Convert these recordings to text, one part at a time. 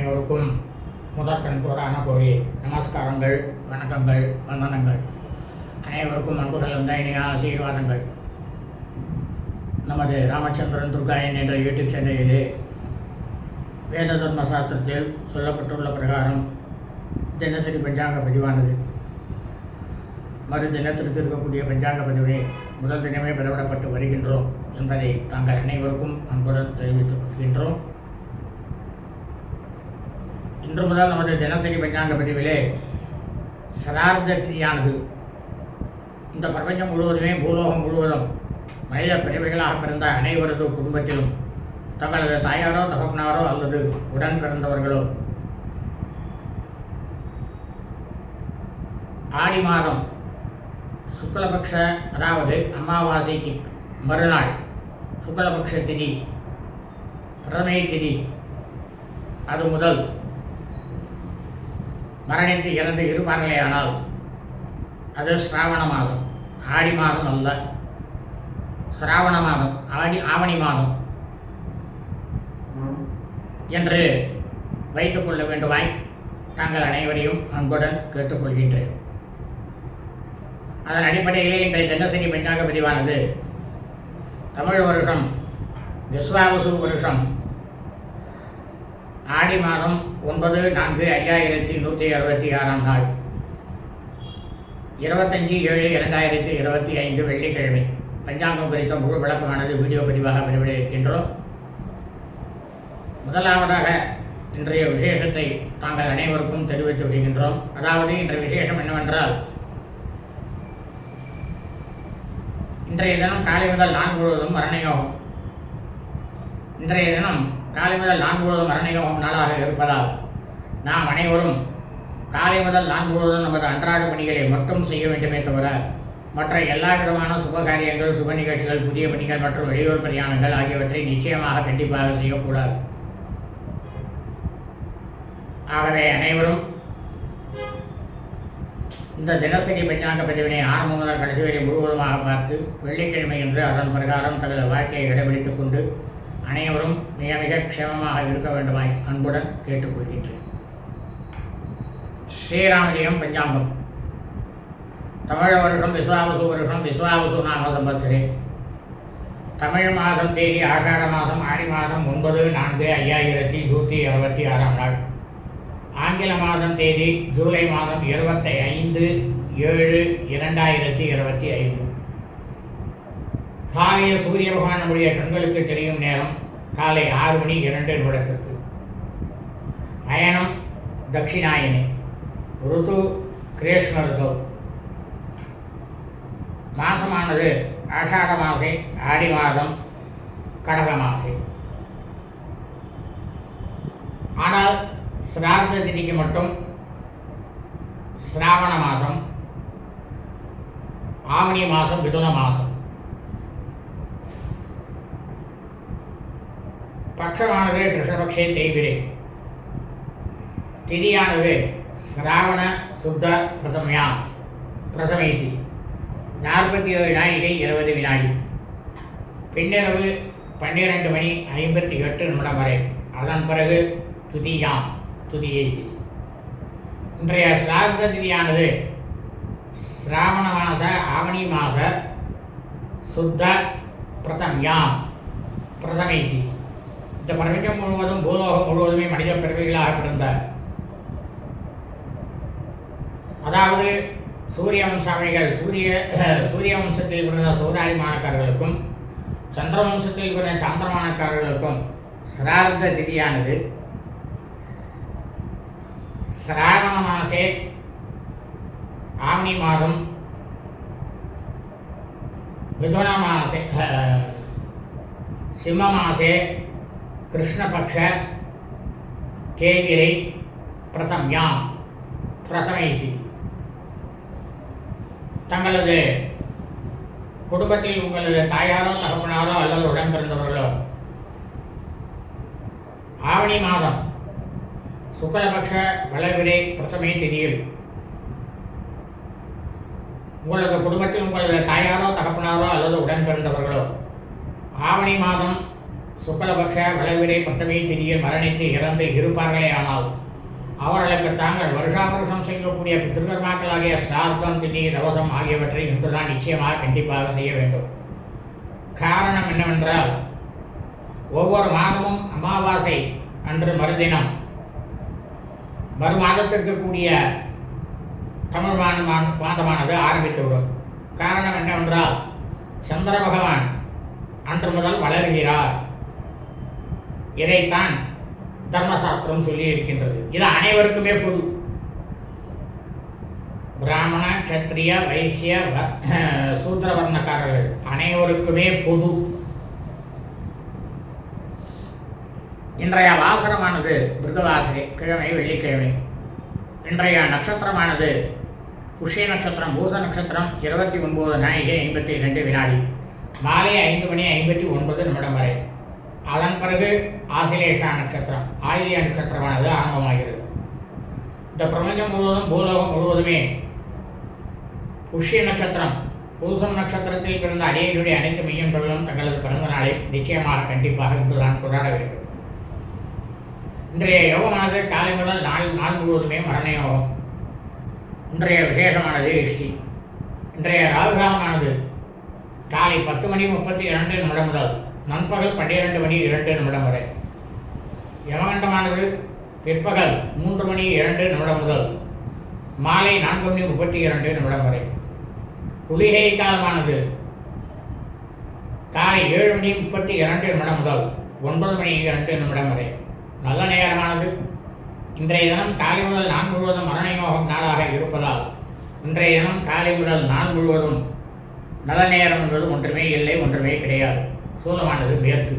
அனைவருக்கும் முதற்கண் கோடான கோரி நமஸ்காரங்கள் வணக்கங்கள் வந்தனங்கள். அனைவருக்கும் அன்பு கலந்த இனிய ஆசீர்வாதங்கள். நமது ராமச்சந்திரன் துர்காயன் என்ற யூடியூப் சேனலிலே வேத தர்ம சாஸ்திரத்தில் சொல்லப்பட்டுள்ள பிரகாரம் தினசரி பஞ்சாங்க பதிவானது. மறு தினத்திற்கு இருக்கக்கூடிய பஞ்சாங்க பதிவினை முதல் தினமே பெறவிடப்பட்டு வருகின்றோம் என்பதை தாங்கள் அனைவருக்கும் அன்புடன் தெரிவித்துக் கொள்கின்றோம். இன்று முதல் நமது தினசரி பஞ்சாங்க பதிவிலே சரார்த்த திதியானது இந்த பிரபஞ்சம் முழுவதுமே பூலோகம் முழுவதும் மனித பிறவிகளாக பிறந்த அனைவரது குடும்பத்திலும் தங்களது தாயாரோ தகப்பனாரோ அல்லது உடன் பிறந்தவர்களோ ஆடி மாதம் சுக்லபக்ஷ அதாவது அமாவாசைக்கு மறுநாள் சுக்லபக்ஷ திதி பிரதமை திதி அது முதல் மரணித்து இறந்து இருப்பார்களே ஆனால் அது சிராவண மாதம் ஆடி மாதம் அல்ல. சிராவண மாதம் ஆடி ஆவணி மாதம் என்று வைத்துக்கொள்ள வேண்டுமாய் தாங்கள் அனைவரையும் அன்புடன் கேட்டுக்கொள்கின்றேன். அதன் அடிப்படையிலே இன்றைய தினசரி பஞ்சாங்க பதிவானது தமிழ் வருஷம் விஸ்வாவசு வருஷம் ஆடி மாதம் ஒன்பது நான்கு ஐயாயிரத்தி நூற்றி அறுபத்தி ஆறாம் நாள். இருபத்தஞ்சி ஏழு இரண்டாயிரத்தி இருபத்தி ஐந்து வெள்ளிக்கிழமை. பஞ்சாங்கம் குறித்த முழு விளக்கமானது வீடியோ பதிவாக வெளிவிட இருக்கின்றோம். முதலாவதாக இன்றைய விசேஷத்தை தாங்கள் அனைவருக்கும் தெரிவித்து விடுகின்றோம். அதாவது இன்றைய விசேஷம் என்னவென்றால் இன்றைய தினம் காலை முதல் நான் முழுவதும் மரணயோகம் இன்றைய தினம் காலை முதல் நான் முழுவதும் அரணிகம் நாளாக இருப்பதால் நாம் அனைவரும் காலை முதல் நான் முழுவதும் நமது அன்றாட பணிகளை மட்டும் செய்ய வேண்டுமே தவிர மற்ற எல்லா விதமான சுப காரியங்கள் சுப நிகழ்ச்சிகள் புதிய பணிகள் மற்றும் வெளியூர் பிரயாணங்கள் ஆகியவற்றை நிச்சயமாக கண்டிப்பாக செய்யக்கூடாது. ஆகவே அனைவரும் இந்த தினசரி பஞ்சாங்க பதிவினை ஆரம்பம் முதல் கடைசி வரை முழுவதுமாக பார்த்து வெள்ளிக்கிழமை என்று அதன் பிரகாரம் தங்களது வாழ்க்கையை கடைபிடித்துக் கொண்டு அனைவரும் மிக மிக க்ஷேமமாக இருக்க வேண்டுமாய் அன்புடன் கேட்டுக்கொள்கின்றேன். ஸ்ரீராமஜெயம் பஞ்சாங்கம். தமிழ் வருஷம் விஸ்வாவசு வருஷம் விஸ்வாவசு நாம சம்பத்சரே தமிழ் மாதம் தேதி ஆஷாட மாதம் ஆடி மாதம் ஒன்பது நான்கு ஐயாயிரத்தி நூற்றி அறுபத்தி ஆறாம் நாள். ஆங்கில மாதம் தேதி ஜூலை மாதம் இருபத்தி ஐந்து ஏழு இரண்டாயிரத்தி இருபத்தி ஐந்து. காலையில் சூரிய பகவான் நம்முடைய கண்களுக்கு தெரியும் நேரம் காலை ஆறு மணி இரண்டு நிமிடத்திற்கு. அயனம் தட்சிணாயனி ருது கிரேஷ்ம ருது. மாசமானது ஆஷாட மாசே ஆடி மாதம் கடக மாசே. ஆனால் சிரார்த்த திதிக்கு மட்டும் சிராவண மாதம் ஆவணி மாதம் மிதுன மாதம் பட்சமானது கிருஷ்ணபக்ஷே தேய்பிரே திதியானது சிராவண சுத்த பிரதமையா பிரதமை திதி நாற்பத்தி ஏழு நாழிகை இருபது வினாடி. பின்னிரவு பன்னிரண்டு மணி ஐம்பத்தி எட்டு நிமிடம் வரை. அதன் பிறகு துதியாம் துதியை திதி. இன்றைய சிரார்த்த திதியானது சிராவண மாச ஆவணி மாச சுத்த பிரதம்யாம் பிரதமை திதி இந்த பிரபஞ்சம் முழுவதும் பூலோகம் முழுவதுமே மனித பிறவிகளாக பிறந்த. அதாவது சூரிய வம்சாமிகள் சூரிய சூரிய வம்சத்தில் பிறந்த சூதாரி மாணக்காரர்களுக்கும் சந்திர வம்சத்தில் பிறந்த சாந்திரமானக்காரர்களுக்கும் சிரார்த்த திதியானது. சிராவண மாசே ஆவணி மாதம் மிதுன மாசே சிம்ம மாசே கிருஷ்ணபக்ஷ தேவிரை பிரதம்யாம் பிரதமைதி. தங்களது குடும்பத்தில் உங்களது தாயாரோ தகப்பனாரோ அல்லது உடன்பிறந்தவர்களோ ஆவணி மாதம் சுக்லபக்ஷ வளவிரை பிரதமை திதியில் உங்களது குடும்பத்தில் உங்களது தாயாரோ தகப்பனாரோ அல்லது உடன் பிறந்தவர்களோ ஆவணி மாதம் சுக்லபக்ஷ வளவிரை பிரதமை திரிய மரணித்து இறந்து இருப்பார்களே ஆனால் அவர்களுக்கு தாங்கள் வருஷா வருஷம் செய்யக்கூடிய பித்திருக்கர்மாக்களாகிய சிரார்த்தம் திதி தவசம் ஆகியவற்றை இன்றுதான் நிச்சயமாக கண்டிப்பாக செய்ய வேண்டும். காரணம் என்னவென்றால் ஒவ்வொரு மாதமும் அமாவாசை அன்று மறுதினம். மறு மாதத்திற்கு கூடிய தமிழ் மாதமான மாதமானது ஆரம்பித்துவிடும். காரணம் என்னவென்றால் சந்திர பகவான் அன்று முதல் வளர்கிறார். இதைத்தான் தர்மசாஸ்திரம் சொல்லி இருக்கின்றது. இது அனைவருக்குமே பொது. பிராமண கத்திரிய வைசிய வ- அனைவருக்குமே பொது. இன்றைய வாசனமானது மிருகவாசனை கிழமை வெள்ளிக்கிழமை. இன்றைய நட்சத்திரமானது புஷ்ய நட்சத்திரம் பூச நட்சத்திரம் இருபத்தி ஒன்பது நாயகி ஐம்பத்தி இரண்டு வினாடி. மாலை ஐந்து மணி ஐம்பத்தி ஒன்பது நிமிடம் வரை. அதன் பிறகு ஆசிலேஷா நட்சத்திரம் ஆயிலிய நட்சத்திரமானது ஆரம்பமாகிறது. இந்த பிரபஞ்சம் முழுவதும் பூலோகம் முழுவதுமே புஷ்ய நட்சத்திரம் பூசம் நட்சத்திரத்தில் பிறந்த அடியனுடைய அனைத்து மெய்யன்பர்களும் தங்களது பிறந்த நாளை நிச்சயமாக கண்டிப்பாக இன்றுதான் கொண்டாட வேண்டும். இன்றைய யோகமானது காலை முதல் நாள் நாள் முழுவதுமே மரண யோகம். இன்றைய விசேஷமானது இஷ்டி. இன்றைய ராகுகாலமானது காலை பத்து மணி முப்பத்தி இரண்டு நிமிடம் முதல் நண்பகல் பன்னிரண்டு மணி இரண்டு நிமிடம் வரை. யமகண்டமானது பிற்பகல் மூன்று மணி இரண்டு நிமிடம் முதல் மாலை நான்கு மணி முப்பத்தி இரண்டு நிமிடம் வரை. குளிகை காலமானது காலை ஏழு மணி முப்பத்தி இரண்டு நிமிடம் முதல் ஒன்பது மணி இரண்டு நிமிடம் வரை. நல்ல நேரமானது. இன்றைய தினம் காலை முதல் நான் முழுவதும் மரணயோகம் நாளாக இருப்பதால் இன்றைய தினம் காலை முதல் நான் முழுவதும் நல்ல நேரம் என்பது ஒன்றுமே இல்லை ஒன்றுமே கிடையாது. சூலமானது மேற்கு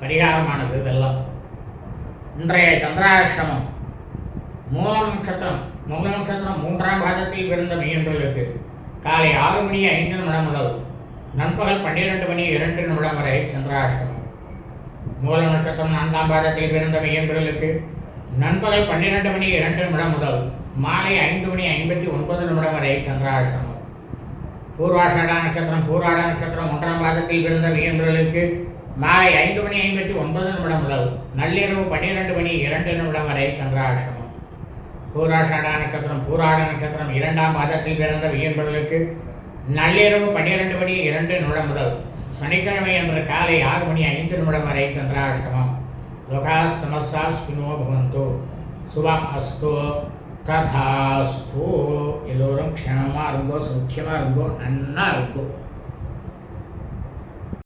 பரிகாரமானது வெள்ளம். இன்றைய சந்திராசிரமம் மூலம் நட்சத்திரம் மூல நட்சத்திரம் மூன்றாம் பாதத்தில் பிறந்த மெய்யன்பர்களுக்கு காலை ஆறு மணி ஐந்து நிமிடம் முதல் நண்பகல் பன்னிரெண்டு மணி இரண்டு நிமிடம் வரை சந்திராசிரமம் மூல நட்சத்திரம் நான்காம் பாதத்தில் பிறந்த மெய்யன்பர்களுக்கு நண்பகல் பன்னிரெண்டு மணி இரண்டு நிமிடம் முதல் மாலை ஐந்து மணி ஐம்பத்தி ஒன்பது நிமிடம் வரை சந்திராசிரமம் பூர்வாஷாடா நட்சத்திரம் பூராட நட்சத்திரம் ஒன்றாம் பாதத்தில் பிறந்த மெய்யன்பர்களுக்கு மாலை ஐந்து மணி ஐம்பத்தி ஒன்பது நிமிடம் முதல் நள்ளிரவு பன்னிரெண்டு மணி இரண்டு நிமிடம் வரை சந்திராசிரமம் பூராஷாடா நட்சத்திரம் பூராட நட்சத்திரம் இரண்டாம் பாதத்தில் பிறந்த வியன்பர்களுக்கு நள்ளிரவு பன்னிரெண்டு மணி இரண்டு நிமிடம் முதல் சனிக்கிழமை அன்று காலை ஆறு மணி ஐந்து நிமிடம் வரை சந்திராசிரமம் லோகா சமசா ஸ்பினோ பவந்தோ. சுபம் அஸ்தோ. ததாஸ்து எல்லோரும் க்ஷேமமாக இருங்கோ சௌக்கியமாக இருங்கோ நன்னா இருக்கும்